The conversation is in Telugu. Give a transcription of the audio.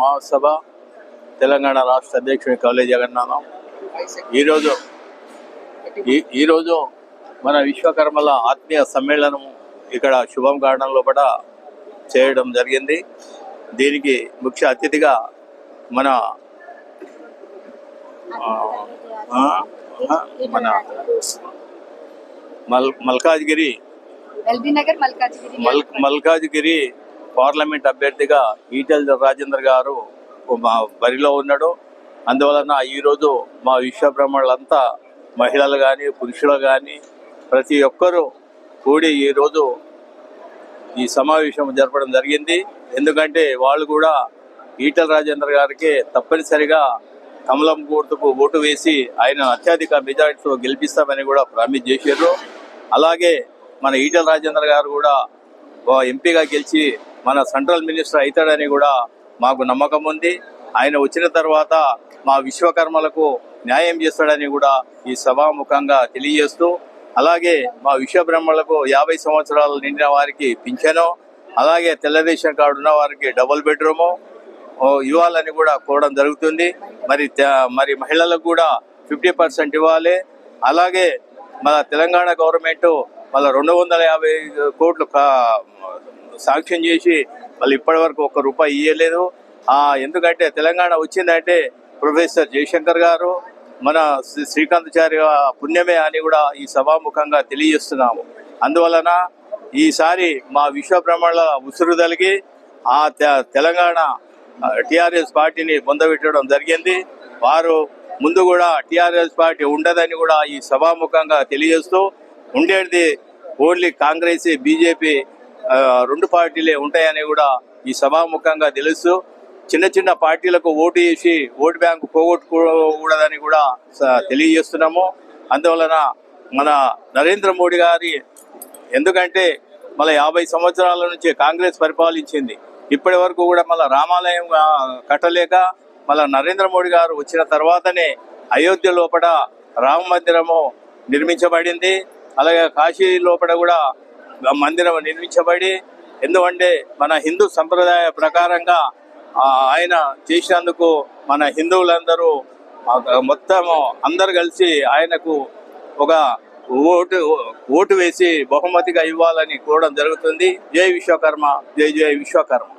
మహాసభ తెలంగాణ రాష్ట్ర అధ్యక్షుని కవలే జగన్నాథం. ఈరోజు ఈ ఈరోజు మన విశ్వకర్మల ఆత్మీయ సమ్మేళనం ఇక్కడ శుభం గార్డెన్ లోపల చేయడం జరిగింది. దీనికి ముఖ్య అతిథిగా మన మన మల్ మల్కాజ్గిరి మల్కాజ్గిరి పార్లమెంట్ అభ్యర్థిగా ఈటెల్ రాజేందర్ గారు మా బరిలో ఉన్నాడు. అందువలన ఈరోజు మా విశ్వబ్రహ్మణులంతా మహిళలు కానీ పురుషులు కానీ ప్రతి ఒక్కరూ కూడి ఈరోజు ఈ సమావేశం జరపడం జరిగింది. ఎందుకంటే వాళ్ళు కూడా ఈటల రాజేందర్ గారికి తప్పనిసరిగా కమలం గుర్తుకు ఓటు వేసి ఆయన అత్యధిక మెజారిటీతో గెలిపిస్తామని కూడా ప్రామిస్ చేశారు. అలాగే మన ఈటల రాజేందర్ గారు కూడా ఎంపీగా గెలిచి మన సెంట్రల్ మినిస్టర్ అవుతాడని కూడా మాకు నమ్మకం ఉంది. ఆయన వచ్చిన తర్వాత మా విశ్వకర్మలకు న్యాయం చేస్తాడని కూడా ఈ సభాముఖంగా తెలియజేస్తూ అలాగే మా విశ్వబ్రహ్మలకు యాభై సంవత్సరాలు నిండిన వారికి పింఛను అలాగే తెల్ల రేషన్ కార్డు ఉన్న వారికి డబుల్ బెడ్రూము ఇవ్వాలని కూడా కోరడం జరుగుతుంది. మరి మరి మహిళలకు కూడా ఫిఫ్టీ పర్సెంట్ ఇవ్వాలి. అలాగే మన తెలంగాణ గవర్నమెంట్ మళ్ళీ రెండు వందల యాభై కోట్లు కా- శాంక్షన్ చేసి వాళ్ళు ఇప్పటి వరకు ఒక్క రూపాయి ఇవ్వలేదు ఆ, ఎందుకంటే తెలంగాణ వచ్చిందంటే ప్రొఫెసర్ జయశంకర్ గారు మన శ్రీ- శ్రీకాంతాచార్య పుణ్యమే అని కూడా ఈ సభాముఖంగా తెలియజేస్తున్నాము. అందువలన ఈసారి మా విశ్వబ్రహ్మణుల ఉసురు తలిగి ఆ తె- తెలంగాణ టిఆర్ఎస్ పార్టీని పొందబెట్టడం జరిగింది. వారు ముందు కూడా టిఆర్ఎస్ పార్టీ ఉండదని కూడా ఈ సభాముఖంగా తెలియజేస్తూ ఉండేది ఓన్లీ కాంగ్రెస్ బీజేపీ రెండు పార్టీలే ఉంటాయని కూడా ఈ సభాముఖంగా తెలుసు చిన్న చిన్న పార్టీలకు ఓటు వేసి ఓటు బ్యాంకు పోగొట్టుకోకూడదని కూడా స- తెలియజేస్తున్నాము. అందువలన మన నరేంద్ర మోడీ గారి ఎందుకంటే మళ్ళీ యాభై సంవత్సరాల నుంచి కాంగ్రెస్ పరిపాలించింది. ఇప్పటి వరకు కూడా మళ్ళీ రామాలయం కట్టలేక మళ్ళీ నరేంద్ర మోడీ గారు వచ్చిన తర్వాతనే అయోధ్య లోపల రామ మందిరము నిర్మించబడింది. అలాగే కాశీ లోపల కూడా మందిరం నిర్మించబడి ఎందుకంటే మన హిందూ సంప్రదాయ ప్రకారంగా ఆయన చేసినందుకు మన హిందువులందరూ మొత్తము మొత్తం అందరు కలిసి ఆయనకు ఒక ఓటు ఓటు వేసి బహుమతిగా ఇవ్వాలని కోరడం జరుగుతుంది. జై విశ్వకర్మ జై జై విశ్వకర్మ.